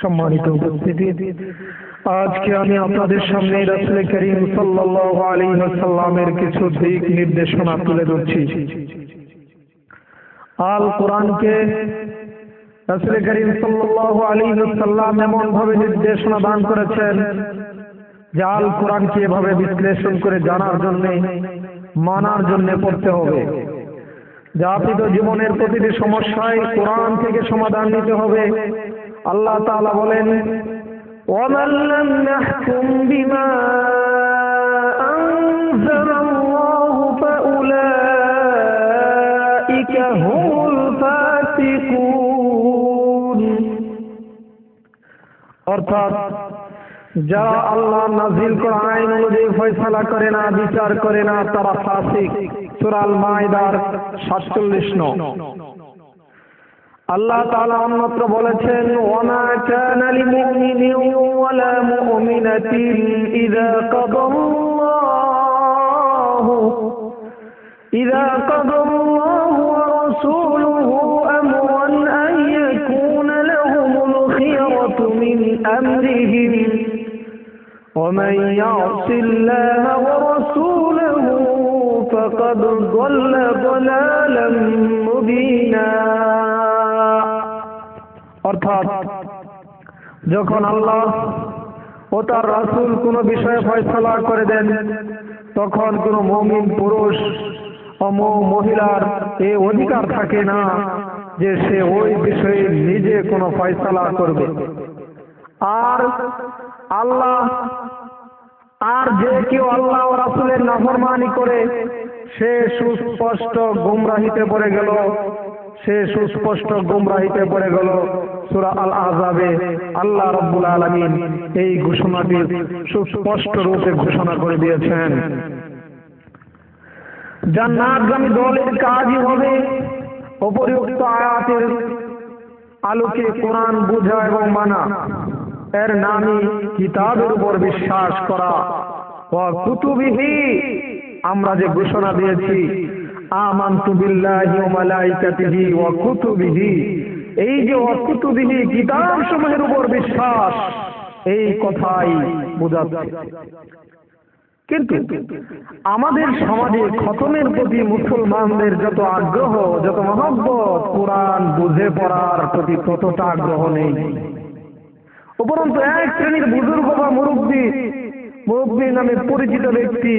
সম্মানিত উপস্থিতি। আজকে আমি আপনাদের সামনে রাসুল করিম সাল্লাল্লাহু আলাইহি ওয়াসাল্লামের কিছু দিক নির্দেশনা তুলে ধরছি। আল কোরআনকে রাসুল করিম সাল্লাল্লাহু আলাইহি ওয়াসাল্লাম এমন ভাবে নির্দেশনা দান করেছেন যে আল কোরআনকে এভাবে বিশ্লেষণ করে জানার জন্য, মানার জন্য পড়তে হবে। জাতিত জীবনের প্রতিটি সমস্যায় কোরআন থেকে সমাধান নিতে হবে। আল্লাহ তাআলা বলেন ومن لم يحكم بما أنزل الله فأولئك هم الفاسقون অর্থাৎ যারা আল্লাহ নাজিল করা আইন অনুযায়ী ফয়সালা করে না বিচার করে না তারা ফাসিক সুরাল মায়দার সাতচল্লিশ ন আল্লাহ তাআলা অন্যত্র বলেছেন وما كان لمؤمن ولا مؤمنة إذا قضى الله إذا قضى الله ورسوله أمرا أن يكون لهم الخيرة من أمرهم ومن يعص الله ورسوله فقد ضل ضلالا مبينا অর্থাৎ যখন আল্লাহ ও তার রাসূল কোন বিষয়ে ফয়সালা করে দেন, তখন কোন মমিন পুরুষ মহিলার এ অধিকার থাকে না যে সে ওই বিষয়ে নিজে কোনো ফয়সালা করবে। আর আল্লাহ, আর যে কেউ আল্লাহ ও রাসূলের নাফরমানি করে, সে সুস্পষ্ট গুমরাহিতে পড়ে গেল। সে সুস্পষ্ট গুমরাহিতে পড়ে গেল সূরা আল আযাবে আল্লাহ রাব্বুল আলামিন এই ঘোষণাটি সুস্পষ্ট রূপে ঘোষণা করে দিয়েছেন। জান্নাতগামী দলের কাজই হবে উপরিউক্ত আয়াতের আলোকে কোরআন বোঝা এবং মানা। এর নামই কিতাবের উপর বিশ্বাস করা। কুতুবিহি, আমরা যে ঘোষণা দিয়েছি আমান্তু বিল্লাহি ওয়া মালাইকাতিহি ওয়া কুতুবিহি। এই যে ওয়া কুতুবিহি কিতাব সমূহের উপর বিশ্বাস, এই কথাই বোঝাচ্ছে। কিন্তু আমাদের সমাজে খতমের প্রতি মুসলমানদের যত আগ্রহ, যত মহব্বত, কোরআন বুঝে পড়ার প্রতি ততটা আগ্রহ নেই। উপরন্তু এক শ্রেণির বুজুর্গ বা মুরব্বী মুরব্বী নামে পরিচিত ব্যক্তি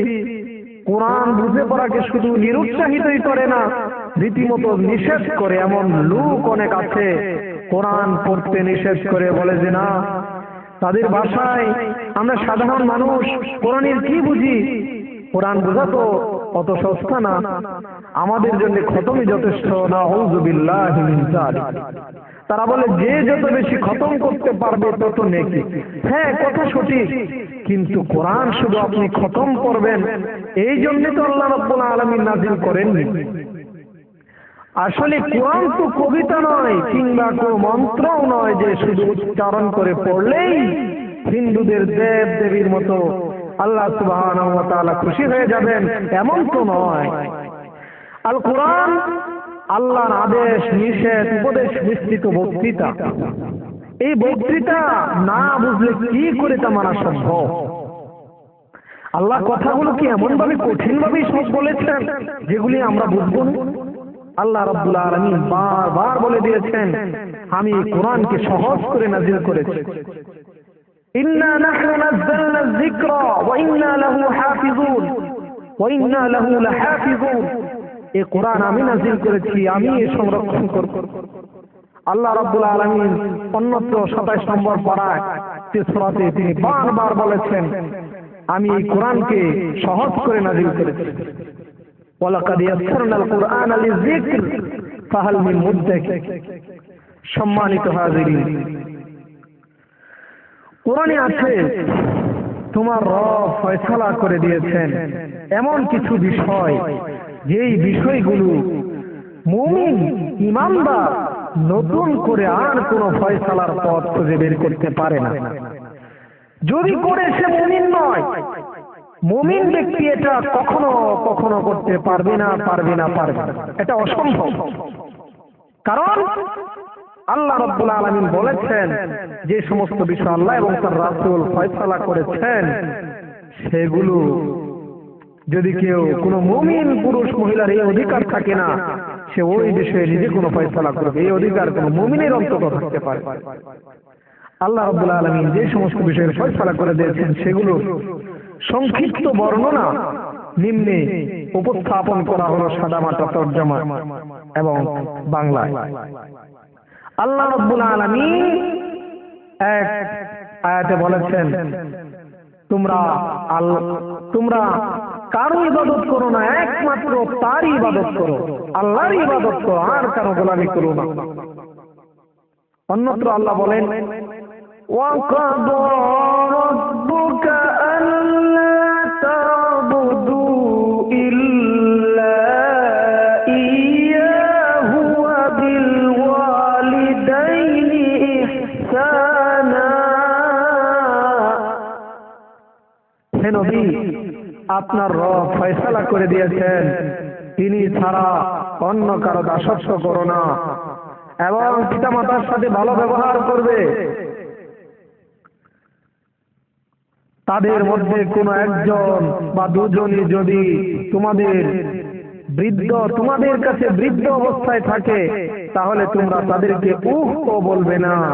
কোরআন বুঝে পড়াকে শুধু নিরুৎসাহিতই করে না, রীতিমতো নিষেধ করে এমন লোক অনেক আছে। কোরআন পড়তে নিষেধ করে বলে যে না, তাদের ভাষায় আমরা সাধারণ মানুষ, কোরআনের কি বুঝি? কোরআন বোঝা তো অত সস্তা না। আমাদের জন্য খতমই যথেষ্ট না হৌজুবিল্লাহ তারা বলে, যে যত বেশি খতম করতে পারবে তত নেকি। হ্যাঁ কথা সঠিক। কিন্তু কোরআন শুধু আপনি খতম করবেন, এই জন্য তো আল্লাহ রব্বুল আলমী নাজিল করেননি। আসলে কোরআন তো কবিতা নয়, কিংবা কোনো মন্ত্রও নয় যে শুধু উচ্চারণ করে পড়লেই হিন্দুদের দেব দেবীর মতো আল্লাহ সুবাহ খুশি হয়ে যাবেন, এমন তো নয়। আল কোরআন আল্লাহর আদেশ নিষেধ উপদেশ বিস্তৃত বক্তৃতা। এই বক্তৃতা না বুঝলে কি করে তা মানা সম্ভব? আল্লাহ কথাগুলো কি এমন ভাবে কঠিন ভাবে সব বলেছেন যেগুলি আমরা বুঝব না? আল্লাহ রাব্বুল আলামিন বারবার বলে দিয়েছেন আমি কোরআনকে সহজ করে নাজিল করেছি। ইন্না নাহনু নাযালনা যিকরা ওয়া ইন্না লাহু হাফিজুন। ওয়া ইন্না লাহু লাহাফিজুন। এই কোরআন আমি নাজিল করেছি, আমি এ সংরক্ষণ করব। আল্লাহ রাব্বুল আলামিন অন্যত্র 27 নম্বর পারায় তেসরাতে তিনি বারবার বলেছেন, আমি এই কোরআনকে সহজ করে নাজিল করেছি। ওয়ালাকাদ ইয়াসসারনাল কুরআনা লিযিকর, ফাহাল মিন মুদ্দাকির সম্মানিত হাজিরিন, কোরআনে আছে, তোমার রব ফয়সালা করে দিয়েছেন এমন কিছু বিষয় যেই বিষয়গুলো মুমিন ইমানদার নতুন করে আর কোনো ফয়সালার পথ খুঁজে বের করতে পারে না। যদি করে সে মুমিন নয়, মুমিন ব্যক্তি এটা কখনো কখনো করতে পারবে না পারবে না, পারবে এটা অসম্ভব। কারণ আল্লাহ রব্বুল আলমিন বলেছেন, যে সমস্ত বিষয় আল্লাহ এবং তার রাসুল ফয়সালা করেছেন, সেগুলো যদি কেউ কোনো মুমিন পুরুষ মহিলার এই অধিকার থাকে না সে ওই বিষয়ে নিজে কোনো ফয়সালা করবে এই অধিকার কোনো মুমিনের অন্তত থাকতে পারে। আল্লাহ রব্বুল আলমিন যে সমস্ত বিষয়ের ফয়সালা করে দিয়েছেন সেগুলো সংক্ষিপ্ত বর্ণনা নিম্নে উপস্থাপন করা হলো সাদামাটা তর্জমা এবং বাংলায়। আল্লাহ রব্বুল আলমিন এক আয়াতে বলেছেন তোমরা তোমরা কারো ইবাদত করো না একমাত্র তারই ইবাদত করো আল্লাহর ইবাদত করো আর কারো গোলামি করো না অন্যত্র আল্লাহ বলেন وقضى ربك ألا تعبدوا إلا إياه وبالوالدين إحسانا হে নবী আপনার রব ফয়সালা করে দিয়েছেন। তিনি ছাড়া অন্য কারও দাসস্ব করো না। এবং পিতা মাতার সাথে ভালো ব্যবহার করবে। তাদের মধ্যে কোন একজন বা দুজনই যদি তোমাদের বৃদ্ধ, তোমাদের কাছে বৃদ্ধ অবস্থায় থাকে, তাহলে তোমরা তাদেরকে উহ বলবে না।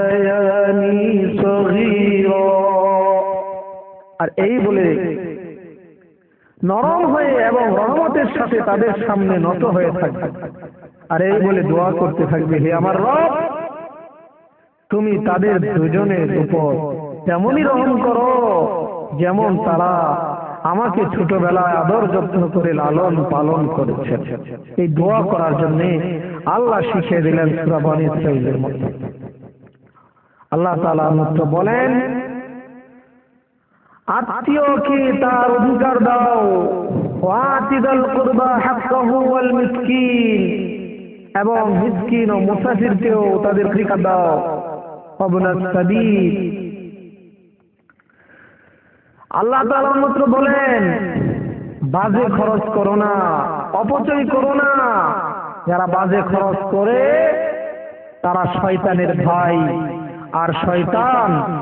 আর এই বলে নরম হয়ে এবং রহমতের সাথে তাদের সামনে নত হয়ে থাকবে। আর এই বলে দোয়া করতে থাকবে, হে আমার রব, তুমি তাদের দুজনের উপর তেমনই রহম করো যেমন তারা আমাকে ছোটবেলায় আদর যত্ন করে লালন পালন করেছে। এই দোয়া করার জন্য আল্লাহ শিখিয়ে দিলেন সুরাবান ইসরাইলের মধ্যে। আল্লাহ মাত্র বলেন আত্মীয়কে তার অধিকার দাও? ওয়াতিদাল কুরবা হাক্কাহু ওয়াল মিসকিন। এবং মিসকিন ও মুসাফিরকেও তাদের অধিকার দাও। অবনাস সাবিল। আল্লাহ তাআলা মাত্র বলেন, বাজে খরচ করো না, অপচয় করো না। যারা বাজে খরচ করে, তারা শয়তানের ভাই। আর শয়তান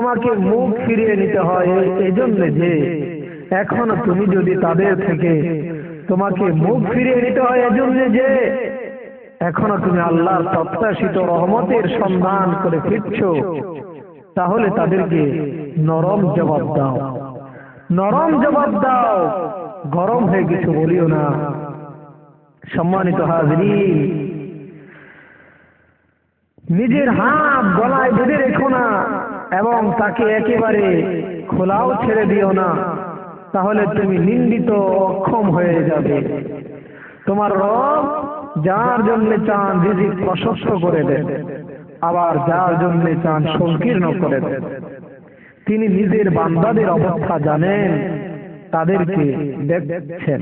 তোমাকে মুখ ফিরিয়ে নিতে হয় এই- এই জন্য যে এখনও তুমি যদি তাদের থেকে তোমাকে মুখ ফিরিয়ে নিতে হয় এজন্য যে এখনও তুমি আল্লাহর প্রত্যাশিত রহমতের সন্ধান করে ফিরছ, তাহলে তাদেরকে নরম জবাব দাও। নরম জবাব দাও। গরম হয়ে কিছু বলিও না। সম্মানিত হাজরি নিজের হাত গলায় বেঁধে রেখো না। এবং তাকে একেবারে খোলাও ছেড়ে দিও না, তাহলে তুমি নিন্দিত অক্ষম হয়ে যাবে। তোমার রব যার জন্য চান রিজিক প্রশস্ত করে দেন, আবার যার জন্য চান সংকীর্ণ করে দেন। তিনি নিজের বান্দাদের অবস্থা জানেন, তাদেরকে দেখছেন।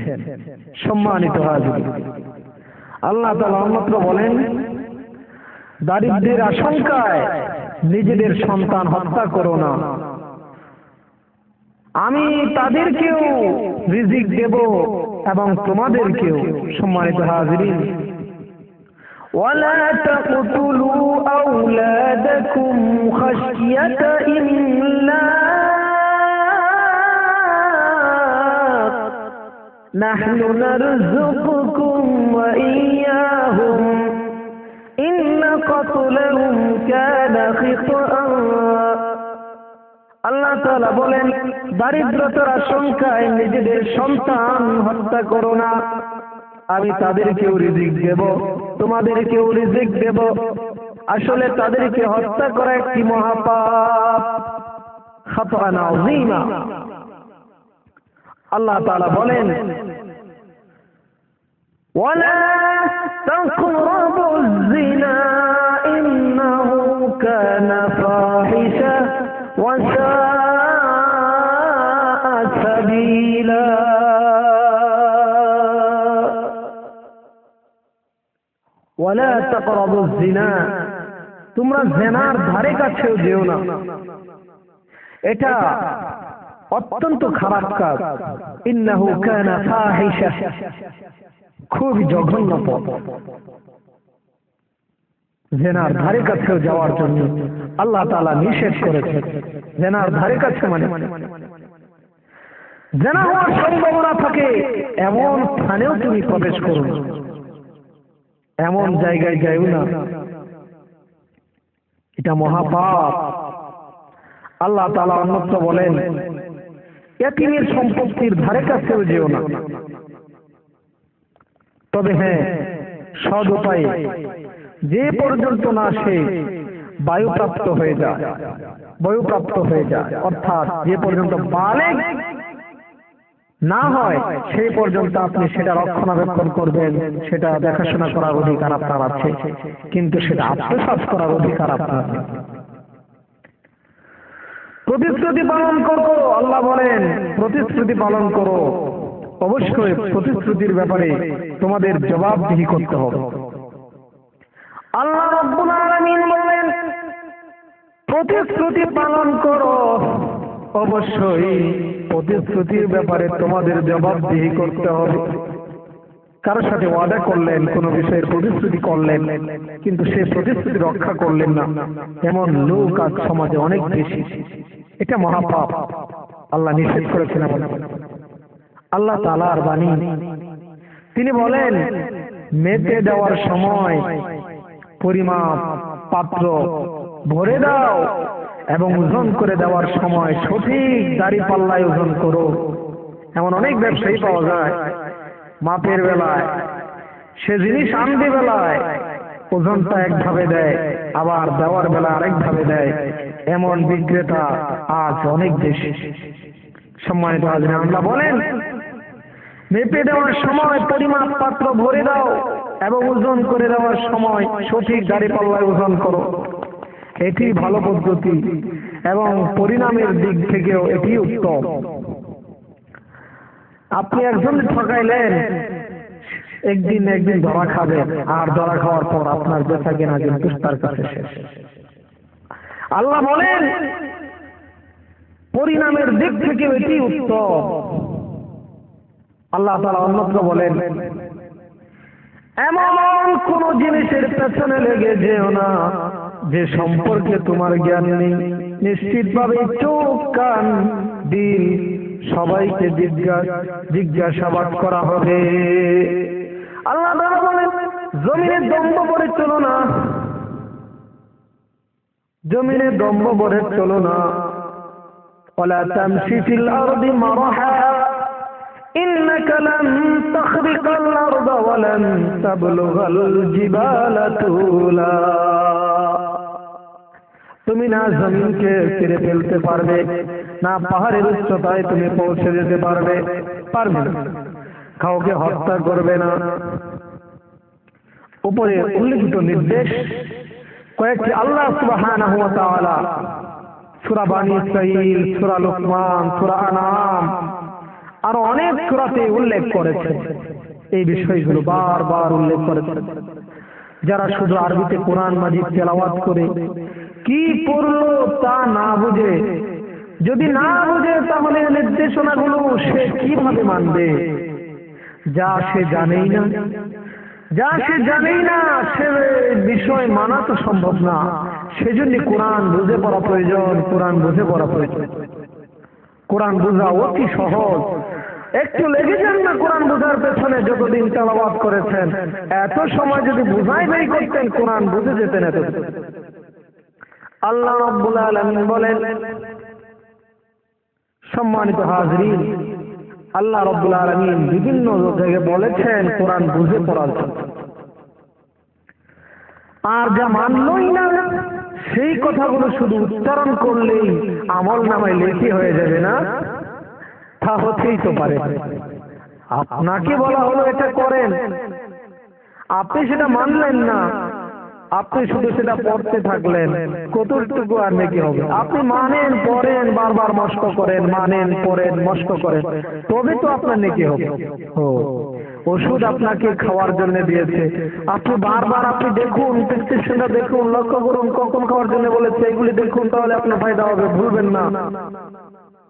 সম্মানিত আল্লাহ তাআলা অন্যত্র বলেন, দারিদ্রের আশঙ্কায় নিজেদের সন্তান হত্যা করো না আমি তাদেরকেও রিজিক দেব এবং তোমাদেরকেও সম্মানিত হাজিরিন ولا تقتلوا أولادكم خشية إملاق نحن نرزقكم وإياهم إن قتلهم كان خطأ আল্লাহ তাআলা বলেন দারিদ্রতার আশঙ্কায় নিজেদের সন্তান হত্যা করো না আমি তাদেরকেও রিজিক দেব তোমাদেরকেও রিজিক দেব আসলে তাদেরকে হত্যা করা একটি মহাপাপ খাতান আযীমা আল্লাহ তাআলা বলেন ولا تقربوا الزنا إنه كان فاحشة وساء سبيلا ولا تقربوا الزنا তোমরা জেনার ধারে কাছেও যেও না এটা অত্যন্ত খারাপ কাজ। ইন্নাহু কানা ফাহিশা। খুব জঘন্য পথ। জেনার ধারে কাছেও যাওয়ার জন্য আল্লাহ তাআলা নিষেধ করেছেন। জেনার ধারে কাছে মানে। জেনা হওয়ার সম্ভাবনা থাকে, এমন স্থানেও তুমি প্রবেশ করো এমন জায়গায় যাইও না। এটা মহাপাপ। আল্লাহ তাআলা অন্যত্র বলেন এতিমের সম্পত্তির ধারে কাছেও যেও না। তবে হ্যাঁ সদ উপায়ে যে পর্যন্ত না সে বায়ুপ্রাপ্ত হয়ে যায়। বায়ুপ্রাপ্ত হয়ে যায়। অর্থাৎ যে পর্যন্ত বালেগ না হয়, সেই পর্যন্ত আপনি সেটা রক্ষণাবেক্ষণ করবেন, সেটা দেখাশোনা করার অধিকার আপনার আছে। কিন্তু সেটা আত্মসাৎ করার অধিকার আপনার প্রতিশ্রুতি পালন করো, আল্লাহ বলেন, প্রতিশ্রুতি পালন করো। অবশ্যই প্রতিশ্রুতির ব্যাপারে তোমাদের জবাবদিহি করতে হবে। আল্লাহ রব্বুল আলামিন বলেন, প্রতিশ্রুতি পালন করো। অবশ্যই প্রতিশ্রুতির ব্যাপারে তোমাদের জবাবদিহি করতে হবে। কারোর সাথে ওয়াদা করলেন, কোন বিষয়ের প্রতিশ্রুতি করলেন, কিন্তু সে প্রতিশ্রুতি রক্ষা করলেন না। এমন লোক আজ সমাজে অনেক বেশি। এটা মহাপাপ। আল্লাহ নিষেধ করেছেন আল্লাহ তালার বাণী। তিনি বলেন মেতে দেওয়ার সময় পরিমাপ, পাত্র ভরে দাও এবং ওজন করে দেওয়ার সময় সঠিক দাড়ি পাল্লায় ওজন করো। এমন অনেক ব্যবসায়ী পাওয়া যায়। মাপের বেলায়, সে জিনিস আনতে বেলায় ওজনটা একভাবে দেয়, আবার দেওয়ার বেলা আরেকভাবে দেয়। এমন বিক্রেতা আজ অনেক বেশি। সম্মানিত হাজরে, আমরা বলেন, মেপে দেওয়ার সময় পরিমাপ পাত্র ভরে দাও এবং ওজন করে দেওয়ার সময় সঠিক গাড়ি পাল্লায় ওজন করো। এটি ভালো পদ্ধতি এবং পরিণামের দিক থেকেও এটি উত্তম। আপনি একজন ঠকাইলেন একদিন একদিন ধরা খাবেন আর ধরা খাওয়ার পর আপনার বেচা কেনা কিন্তু তার কাছে শেষ। আল্লাহ বলেন পরিণামের দিক থেকে এটি উত্তম। আল্লাহ তারা অন্যত্র বলেন এমন কোন জিনিসের পেছনে লেগে যেও না যে সম্পর্কে তোমার জ্ঞান নেই। নিশ্চিতভাবে চোখ কান দিল সবাইকে জিজ্ঞাসা জিজ্ঞাসাবাদ করা হবে। আল্লাহ তাআলা বলেন জমিনে দম্ভ করে চলো না জমিনে দম্ভ করে চলো না ولا تمشي في الأرض مرحا إنك لن تخرق الأرض ولن تبلغ الجبال طولا তুমি না জমিনকে ছিঁড়ে ফেলতে পারবে না পাহাড়ের উচ্চতায় তুমি পৌঁছে যেতে পারবে পারবে না কাউকে হত্যা করবে না। উপরে উল্লিখিত নির্দেশ, কয়েকটি আল্লাহ সুবহানাহু ওয়া তাআলা, সূরা বানী ইসরাঈল আনাম, আরও অনেক সূরাতে উল্লেখ করেছে। এই বিষয়গুলো বারবার উল্লেখ করেছে। যারা শুধু আরবিতে কোরআন মাজিদ তেলাওয়াত করে, কি পড়ল তা না বুঝে, যদি না বুঝে তাহলে নির্দেশনাগুলো সে কীভাবে মানবে? যা সে জানেই না। যা সে জানেই না সে বিষয় মানা তো সম্ভব না। সেজন্য কোরআন বুঝে পড়া প্রয়োজন কোরআন বুঝে পড়া প্রয়োজন। কোরআন বোঝা অতি সহজ। একটু লেগে যান না কোরআন বোঝার পেছনে যতদিন তেলাবাদ করেছেন। এত সময় যদি বুঝাই নাই করতেন কোরআন বুঝে যেতেন এত আল্লাহ রব্বুল আলামিন বলেন সম্মানিত হাজরিন আল্লাহ রব্বুল আলামিন বিভিন্ন জায়গায় বলেছেন, কোরআন বুঝে জন্য। আর যা মানলই না, সেই কথাগুলো শুধু উচ্চারণ করলেই আমল নামায় লেখি হয়ে যাবে না। তা হতেই তো পারে। আপনাকে বলা হলো এটা করেন। আপনি সেটা মানলেন না আপনি শুধু সেটা পড়তে থাকলেন। কতটুকু আর নাকি হবে? আপনি মানেন, পড়েন, বারবার মস্ক করেন, মানেন, পড়েন মস্ক করেন। তবে তো আপনার নাকি হবে। ও, ওষুধ আপনাকে খাওয়ার জন্য দিয়েছে। আপনি বারবার আপনি দেখুন, প্রেসক্রিপশনটা দেখুন, লক্ষ্য করুন, কখন খাওয়ার জন্য বলেছে, এগুলি দেখুন, তাহলে আপনার ফায়দা হবে, ভুলবেন না।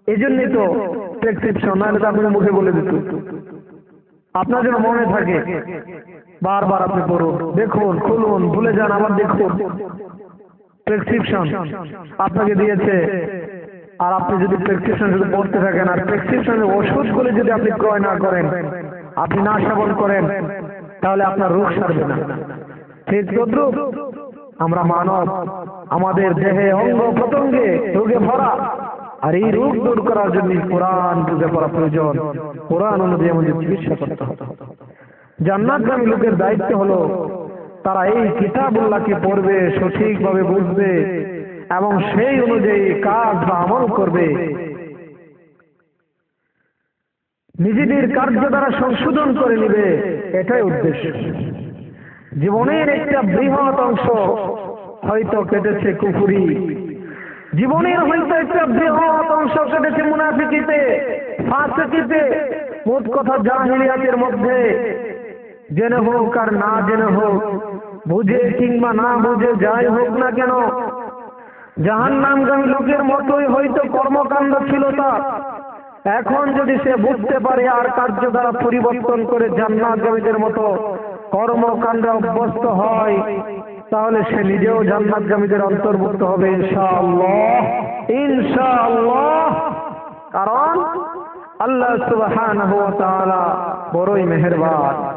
এই জন্যই তো প্রেসক্রিপশন, নাহলে তো আপনি মুখে বলে দিত। আপনার যেন মনে থাকে। বারবার আপনি পড়ুন, দেখুন, খুলুন, ভুলে যান, আবার দেখুন। প্রেসক্রিপশন আপনাকে দিয়েছে। আর আপনি যদি প্রেসক্রিপশন শুধু পড়তে থাকেন, আর প্রেসক্রিপশনের ওষুধগুলো যদি আপনি ক্রয় না করেন, আপনি না সেবন করেন, তাহলে আপনার রোগ সারবে না। ঠিক তদ্রুপ আমরা মানব, আমাদের দেহে অঙ্গ প্রত্যঙ্গে রোগে ভরা। আর এই রোগ দূর করার জন্য কোরআন বুঝে পড়া প্রয়োজন। কোরআন অনুযায়ী আমাদের চিকিৎসা করতে হবে। জান্নাতগামী লোকের দায়িত্ব হলো, তারা এই কিতাবুল্লাহকে পড়বে, সঠিকভাবে বুঝবে এবং সেই অনুযায়ী কাজ বা আমল করবে। নিজেদের কার্য দ্বারা সংশোধন করে নিবে, এটাই উদ্দেশ্য। জীবনের একটা বৃহৎ অংশ হয়তো কেটেছে কুফুরি জীবনের হয়তো একটা বৃহৎ অংশ কেটেছে মুনাফিকিতে ফাঁসিতে মোট কথা জাহিলিয়াতের মধ্যে। জেনে হোক আর না জেনে হোক, বুঝে কিংবা না বুঝে যাই হোক না কেন জাহান নামগামী লোকের মতোই হয়তো কর্মকাণ্ড ছিল তার এখন যদি সে বুঝতে পারে আর কার্য দ্বারা পরিবর্তন করে জান্নাতগামীদের মতো কর্মকাণ্ডে অভ্যস্ত হয় তাহলে সে নিজেও জান্নাতগামীদের অন্তর্ভুক্ত হবে, ইনশাআল্লাহ। ইনশাআল্লাহ। কারণ আল্লাহ সুবহানাহু ওয়া তাআলা বড়ই মেহেরবান।